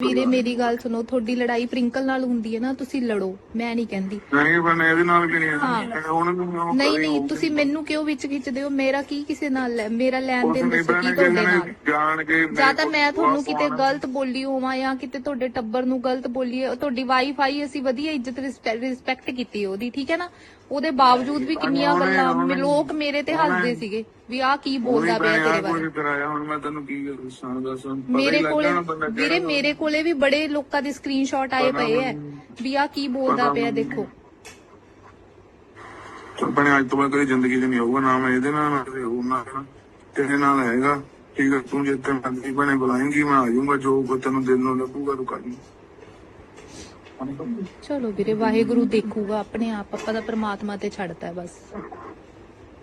ਵੀਰੇ ਮੇਰੀ ਗੱਲ ਸੁਣੋ ਤੁਹਾਡੀ ਲੜਾਈ ਪ੍ਰਿੰਕਲ ਨਾਲ ਹੁੰਦੀ ਹੈ ਨਾ ਤੁਸੀਂ ਲੜੋ ਮੈਂ ਨਹੀਂ ਕਹਿੰਦੀ। ਨਹੀਂ ਪਰ ਇਹਦੇ ਨਾਲ ਵੀ ਨਹੀਂ ਹਾਂ। ਹੈ ਹੁਣ। ਤੁਸੀਂ ਮੈਨੂੰ ਕਿਉਂ ਵਿੱਚ ਖਿੱਚਦੇ ਹੋ? ਮੇਰਾ ਕੀ ਕਿਸੇ ਨਾਲ ਮੇਰਾ ਲੈਣ ਦੇਣ ਦੱਸੋ ਕੀ ਤੁਹਾਡੇ ਨਾਲ? ਜਾਣ ਕੇ ਮੇਰੇ ਜਾਂ ਤਾਂ ਕੋਲ ਮੈਂ ਤੁਹਾਨੂੰ ਕਿਤੇ ਗਲਤ ਬੋਲੀ ਹੋਵਾਂ ਜਾਂ ਕਿਤੇ ਤੁਹਾਡੇ ਟੱਬਰ ਨੂੰ ਗਲਤ ਬੋਲੀ ਹੈ ਤੁਹਾਡੀ ਵਾਈਫਾਈ ਅਸੀਂ ਵਧੀਆ ਇੱਜ਼ਤ ਰਿਸਪੈਕਟ ਕੀਤੀ ਉਹਦੀ ਠੀਕ ਹੈ ਨਾ? ਉਹਦੇ ਬਾਵਜੂਦ ਵੀ ਕਿੰਨੀਆਂ ਗੱਲਾਂ ਲੋਕ ਮੇਰੇ ਤੇ ਹੱਸਦੇ ਸੀਗੇ ਵੀ ਆਹ ਕੀ ਬੋਲਦਾ ਪਿਆ ਤੇਰੇ ਬਾਰੇ ਕਰਾਇਆ ਹੁਣ ਮੈਂ ਤੈਨੂੰ ਕੀ ਦੱਸਾਂ ਦੱਸ ਮੇਰੇ ਕੋਲੇ ਵੀਰੇ ਮੇਰੇ ਕੋਲੇ ਵੀ ਬੜੇ ਲੋਕਾਂ ਦੇ ਸਕਰੀਨਸ਼ਾਟ ਆਏ ਪਏ ਐ। ਵੀ ਆਹ ਕੀ ਬੋਲਦਾ ਪਿਆ। ਦੇਖੋ ਭੈਣੇ ਅੱਜ ਤੋਂ ਬਾਅਦ ਕਦੇ ਜ਼ਿੰਦਗੀ 'ਚ ਨਹੀਂ ਹੋਊਗਾ ਨਾ ਮੈਂ ਇਹਦੇ ਨਾਲ ਨਾ ਹੋਰ ਨਾਲ ਤੇਰੇ ਨਾਲ ਹੈਗਾ ਠੀਕ ਹੈ ਤੂੰ ਜਿੱਥੇ ਮਰਜ਼ੀ ਭੈਣੇ ਬੁਲਾਏਂਗੀ ਮੈਂ ਆ ਜਾਊਂਗਾ ਜੋ ਤੈਨੂੰ ਦਿਲ ਨੂੰ ਲੱਗੂਗਾ ਤੂੰ ਕਰ ਲਈ ਚਲੋ ਵੀਰੇ ਵਾਹਿਗੁਰੂ ਦੇਖੂਗਾ ਆਪਣੇ ਆਪ ਆਪਾਂ ਦਾ ਪ੍ਰਮਾਤਮਾ ਤੇ ਛੱਡਤਾ ਹੈ ਬਸ।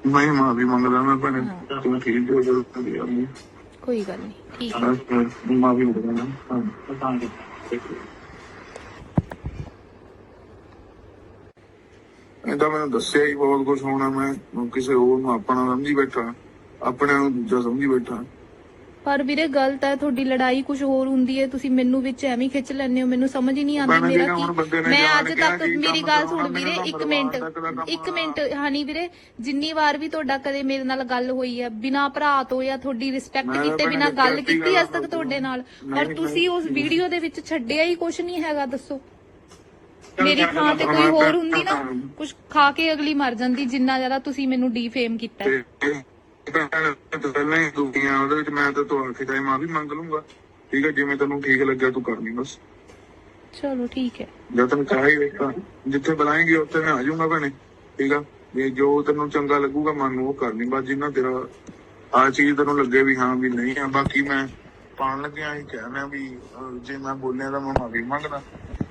ਮੈਂ ਮਾਫੀ ਮੰਗਦਾ ਮੈਂ ਭੈਣੇ। ਤੂੰ ਠੀਕ ਹੋ ਜਾ ਕੋਈ ਗੱਲ ਨਹੀਂ ਠੀਕ ਹੈ। ਮਾਫੀ ਮੰਗਦਾ ਹਾਂ। ਇਹ ਤਾਂ ਮੈਨੂੰ ਦੱਸਿਆ ਹੀ ਬਹੁਤ ਕੁਝ ਹੋਣਾ ਮੈਂ ਕਿਸੇ ਹੋਰ ਨੂੰ ਆਪਣਾ ਸਮਝੀ ਬੈਠਾ ਆਪਣੇ ਨੂੰ ਦੂਜਾ ਸਮਝੀ ਬੈਠਾ। ਪਰ ਵੀਰੇ ਗਲਤ ਹੈ ਤੁਹਾਡੀ ਲੜਾਈ ਕੁਝ ਹੋਰ ਹੁੰਦੀ ਹੈ ਤੁਸੀਂ ਮੈਨੂੰ ਵਿੱਚ ਐਵੇਂ ਖਿੱਚ ਲੈਂਦੇ ਹੋ ਮੈਨੂੰ ਸਮਝ ਹੀ ਨਹੀਂ ਆਉਂਦੀ ਮੇਰਾ ਕੀ ਮੈਂ ਅੱਜ ਤੱਕ ਮੇਰੀ ਗੱਲ ਸੁਣ ਵੀਰੇ ਮੈਨੂੰ ਇੱਕ ਤਾਂ ਮਿੰਟ ਪਰਿਵਾਰ ਤੱਕ ਦਾ ਕੰਮ ਇੱਕ ਮਿੰਟ ਹਾਨੀ ਵੀਰੇ ਜਿੰਨੀ ਵਾਰ ਵੀ ਤੁਹਾਡਾ ਕਦੇ ਮੇਰੇ ਨਾਲ ਗੱਲ ਹੋਈ ਹੈ ਬਿਨਾ ਭਰਾ ਤੋਂ ਜਾਂ ਤੁਹਾਡੀ ਰਿਸਪੈਕਟ ਕੀਤੇ ਬਿਨਾ ਗੱਲ ਕੀਤੀ ਅੱਜ ਤੱਕ ਤੁਹਾਡੇ ਨਾਲ ਪਰ ਤੁਸੀਂ ਉਸ। ਵੀਡੀਓ ਦੇ ਵਿੱਚ ਛੱਡਿਆ ਹੀ ਕੁਝ ਨਹੀਂ ਹੈਗਾ ਦੱਸੋ। ਮੇਰੀ ਥਾਂ ਤੇ ਕੋਈ ਹੋਰ ਹੁੰਦੀ ਨਾ ਕੁਝ ਖਾ ਕੇ ਅਗਲੀ ਮਰ ਜਾਂਦੀ ਜਿੰਨਾ ਜ਼ਿਆਦਾ ਤੁਸੀਂ ਮੈਨੂੰ ਡੀਫੇਮ ਕੀਤਾ। ਪਹਿਲਾਂ ਹੀ ਦੁਨੀਆ ਉਹਦੇ ਵਿੱਚ ਮੈਂ ਤਾਂ ਤੋਂ ਆਖੇ ਚਾਹੇ ਮਾਫੀ ਮੰਗ ਲੂੰਗਾ ਠੀਕ ਹੈ। ਜਿਵੇਂ ਤੈਨੂੰ ਠੀਕ ਲੱਗਿਆ ਤੂੰ ਕਰ ਬਸ ਚਲੋ ਠੀਕ ਹੈ ਜਦ ਤੈਨੂੰ ਚਾਹੀ ਵੇਖਾਂ, ਜਿੱਥੇ ਬੁਲਾਏਂਗੀ ਉੱਥੇ ਮੈਂ ਆ ਜਾਊਂਗਾ ਭੈਣੇ, ਠੀਕ ਆ? ਜੇ ਜੋ ਤੈਨੂੰ ਚੰਗਾ ਲੱਗੂਗਾ ਮਨ ਨੂੰ ਉਹ ਕਰ ਬਸ ਜਿੰਨਾ ਤੇਰਾ ਆ ਚੀਜ਼ ਤੈਨੂੰ ਲੱਗੇ ਵੀ ਹਾਂ, ਵੀ ਨਹੀਂ ਆ, ਬਾਕੀ ਮੈਂ ਪਾਣ ਲੱਗਿਆ ਹੀ ਕਹਿਣਾ ਵੀ ਜੇ ਮੈਂ ਬੋਲਿਆ ਤਾਂ ਮੈਂ ਮਾਫੀ ਮੰਗਦਾ।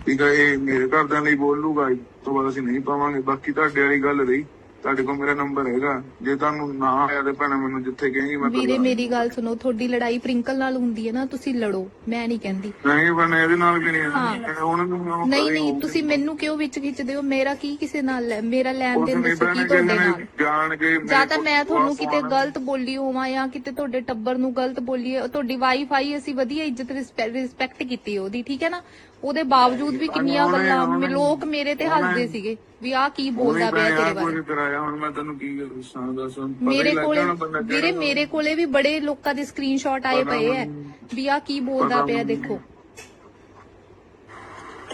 ਠੀਕ ਆ, ਇਹ ਮੇਰੇ ਘਰਦਿਆਂ ਲਈ ਬੋਲੂਗਾ ਇਸ ਤੋਂ ਬਾਅਦ ਅਸੀਂ ਨਹੀਂ ਪਾਵਾਂਗੇ, ਬਾਕੀ ਤੁਹਾਡੇ ਵਾਲੀ ਗੱਲ ਰਹੀ। ਤੁਹਾਡੇ ਕੋਲ ਮੇਰਾ ਨੰਬਰ ਹੈਗਾ। ਜੇ ਤੁਹਾਨੂੰ ਨਾ ਆਇਆ ਤੇ ਭੈਣੇ ਮੈਨੂੰ ਜਿੱਥੇ ਕਹੇਂਗੀ ਮੈਂ ਵੀਰੇ ਮੇਰੀ ਗੱਲ ਸੁਣੋ ਤੁਹਾਡੀ ਲੜਾਈ ਪ੍ਰਿੰਕਲ ਨਾਲ ਹੁੰਦੀ ਹੈ ਨਾ ਤੁਸੀਂ ਲੜੋ ਮੈਂ ਨਹੀਂ ਕਹਿੰਦੀ। ਨਹੀਂ ਭੈਣੇ ਇਹਦੇ ਨਾਲ ਵੀ ਨਹੀਂ ਹਾਂ। ਹੈ ਹੁਣ ਉਹ ਨਹੀਂ ਨਹੀਂ। ਤੁਸੀਂ ਮੈਨੂੰ ਕਿਉਂ ਵਿੱਚ ਖਿੱਚਦੇ ਹੋ? ਮੇਰਾ ਕੀ ਕਿਸੇ ਨਾਲ ਲੈ ਮੇਰਾ ਲੈਣ ਦੇਣ ਦੱਸੋ ਕੀ ਤੁਹਾਡੇ ਨਾਲ? ਜਾਣ ਕੇ ਮੇਰੇ ਜਾਂ ਤਾਂ ਕੋਲ ਮੈਂ ਤੁਹਾਨੂੰ ਕਿਤੇ ਗਲਤ ਬੋਲੀ ਹੋਵਾਂ ਜਾਂ ਕਿਤੇ ਤੁਹਾਡੇ ਟੱਬਰ ਨੂੰ ਗਲਤ ਬੋਲੀ ਹੈ ਤੁਹਾਡੀ ਵਾਈਫਾਈ ਅਸੀਂ ਵਧੀਆ ਇੱਜ਼ਤ ਰਿਸਪੈਕਟ ਕੀਤੀ ਉਹਦੀ ਠੀਕ ਹੈ ਨਾ? ਉਹਦੇ ਬਾਵਜੂਦ ਵੀ ਕਿੰਨੀਆਂ ਗੱਲਾਂ ਲੋਕ ਮੇਰੇ ਤੇ ਹੱਸਦੇ ਸੀਗੇ ਵੀ ਆਹ ਕੀ ਬੋਲਦਾ ਪਿਆ ਤੇਰੇ ਬਾਰੇ ਕੁਝ ਕਰਾਇਆ ਹੁਣ ਮੈਂ ਤੈਨੂੰ ਕੀ ਦੱਸਾਂ ਦੱਸ ਪਤਾ ਹੀ ਮੇਰੇ ਲੱਗ ਕੋਲੇ ਜਾਣਾ ਬੰਦਾ ਵੀਰੇ ਕਿਹੜਾ ਮੇਰੇ ਕੋਲੇ ਵੀ ਬੜੇ ਲੋਕਾਂ ਦੇ ਸਕਰੀਨਸ਼ਾਟ ਆਏ ਪਤਾ ਪਏ ਐ। ਵੀ ਆਹ ਕੀ ਬੋਲਦਾ ਪਤਾ ਪਿਆ। ਦੇਖੋ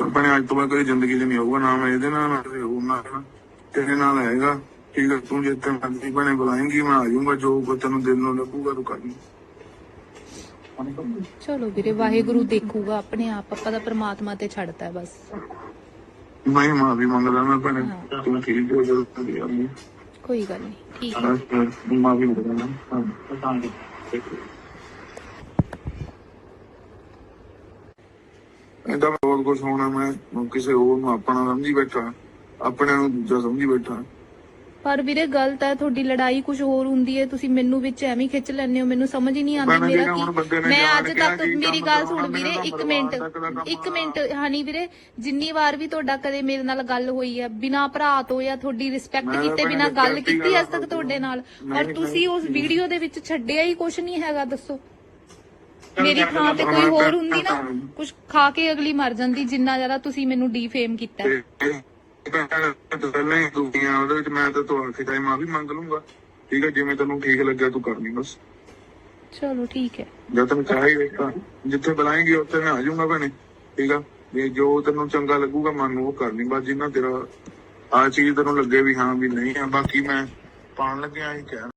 ਭੈਣੇ ਅੱਜ ਤੋਂ ਬਾਅਦ ਕਦੇ ਜ਼ਿੰਦਗੀ 'ਚ ਨਹੀਂ ਹੋਊਗਾ ਨਾ ਮੈਂ ਇਹਦੇ ਨਾਲ ਨਾ ਤੇਰੇ ਹੋਰ ਨਾਲ ਤੇਰੇ ਨਾਲ ਹੈਗਾ ਠੀਕ ਹੈ ਤੂੰ ਜਿੱਥੇ ਮਰਜ਼ੀ ਭੈਣੇ ਬੁਲਾਏਂਗੀ ਮੈਂ ਆ ਜਾਊਂਗਾ ਜੋ ਕੋ ਤੈਨੂੰ ਦਿਲ ਨੂੰ ਲੱਗੂਗਾ ਤੂੰ ਕਰ ਲਈ ਚਲੋ ਵੀਰੇ ਵਾਹਿਗੁਰੂ ਦੇਖੂਗਾ ਆਪਣੇ ਆਪ ਆਪਾਂ ਦਾ ਪ੍ਰਮਾਤਮਾ ਤੇ ਛੱਡਤਾ ਹੈ ਬਸ। ਮੈਂ ਮਾਫੀ ਮੰਗਦਾ ਮੈਂ ਭੈਣੇ। ਤੂੰ ਠੀਕ ਹੋ ਜਾ ਕੋਈ ਗੱਲ ਨਹੀਂ ਠੀਕ ਹੈ। ਮਾਫੀ ਮੰਗਦਾ ਮੈਂ। ਹਾਂ ਇਹਦਾ ਬਹੁਤ ਕੁਝ ਹੋਣਾ ਮੈਂ ਕਿਸੇ ਹੋਰ ਨੂੰ ਆਪਣਾ ਸਮਝੀ ਬੈਠਾ ਆਪਣੇ ਨੂੰ ਦੂਜਾ ਸਮਝੀ ਬੈਠਾ। ਪਰ ਵੀਰੇ ਗਲਤ ਹੈ ਤੁਹਾਡੀ ਲੜਾਈ ਕੁਝ ਹੋਰ ਹੁੰਦੀ ਹੈ ਤੁਸੀਂ ਮੈਨੂੰ ਵਿੱਚ ਐਵੇਂ ਖਿੱਚ ਲੈਂਦੇ ਹੋ ਮੈਨੂੰ ਸਮਝ ਹੀ ਨਹੀਂ ਆਉਂਦੀ ਮੇਰਾ ਕੀ ਮੈਂ ਅੱਜ ਤੱਕ ਮੇਰੀ ਗੱਲ ਸੁਣ ਵੀਰੇ ਮੈਨੂੰ ਇੱਕ ਤਾਂ ਮਿੰਟ ਪਰਿਵਾਰ ਤੱਕ ਦਾ ਕੰਮ ਇੱਕ ਮਿੰਟ ਹਾਨੀ ਵੀਰੇ ਜਿੰਨੀ ਵਾਰ ਵੀ ਤੁਹਾਡਾ ਕਦੇ ਮੇਰੇ ਨਾਲ ਗੱਲ ਹੋਈ ਹੈ ਬਿਨਾ ਭਰਾ ਤੋਂ ਜਾਂ ਤੁਹਾਡੀ ਰਿਸਪੈਕਟ ਕੀਤੇ ਬਿਨਾ ਗੱਲ ਕੀਤੀ ਅੱਜ ਤੱਕ ਤੁਹਾਡੇ ਨਾਲ। ਪਰ ਤੁਸੀਂ ਉਸ। ਵੀਡੀਓ ਦੇ ਵਿੱਚ ਛੱਡਿਆ ਹੀ ਕੁਝ ਨਹੀਂ ਹੈਗਾ ਦੱਸੋ। ਮੇਰੀ ਥਾਂ ਤੇ ਕੋਈ ਹੋਰ ਹੁੰਦੀ ਨਾ ਕੁਝ ਖਾ ਕੇ ਅਗਲੀ ਮਰ ਜਾਂਦੀ ਜਿੰਨਾ ਜ਼ਿਆਦਾ ਤੁਸੀਂ ਮੈਨੂੰ ਡੀਫੇਮ ਕੀਤਾ। ਪਹਿਲਾਂ ਹੀ ਦੁਨੀਆ ਉਹਦੇ ਵਿੱਚ ਮੈਂ ਤਾਂ ਤੋਂ ਆਖੇ ਮਾਫੀ ਮੰਗ ਲੂੰਗਾ ਠੀਕ ਹੈ ਜਿਵੇਂ ਤੈਨੂੰ ਠੀਕ ਲੱਗਿਆ ਤੂੰ ਕਰਨੀ ਬਸ ਚਲੋ ਠੀਕ ਹੈ। ਜਦ ਤੈਨੂੰ ਚਾਹੀ ਵੇਖਾਂ ਜਿੱਥੇ ਬੁਲਾਏਂਗੀ, ਉੱਥੇ ਮੈਂ ਆ ਜਾਊਂਗਾ ਭੈਣੇ, ਠੀਕ ਆ? ਜੇ ਜੋ ਤੈਨੂੰ ਚੰਗਾ ਲੱਗੂਗਾ, ਮਨ ਨੂੰ ਉਹ ਕਰਨੀ ਬਸ ਜਿੰਨਾ ਤੇਰਾ ਆ ਚੀਜ਼ ਤੈਨੂੰ ਲੱਗੇ ਵੀ ਹਾਂ, ਵੀ ਨਹੀਂ ਆ, ਬਾਕੀ ਮੈਂ ਪਾਣ ਲੱਗਿਆ ਹੀ ਕਹਿ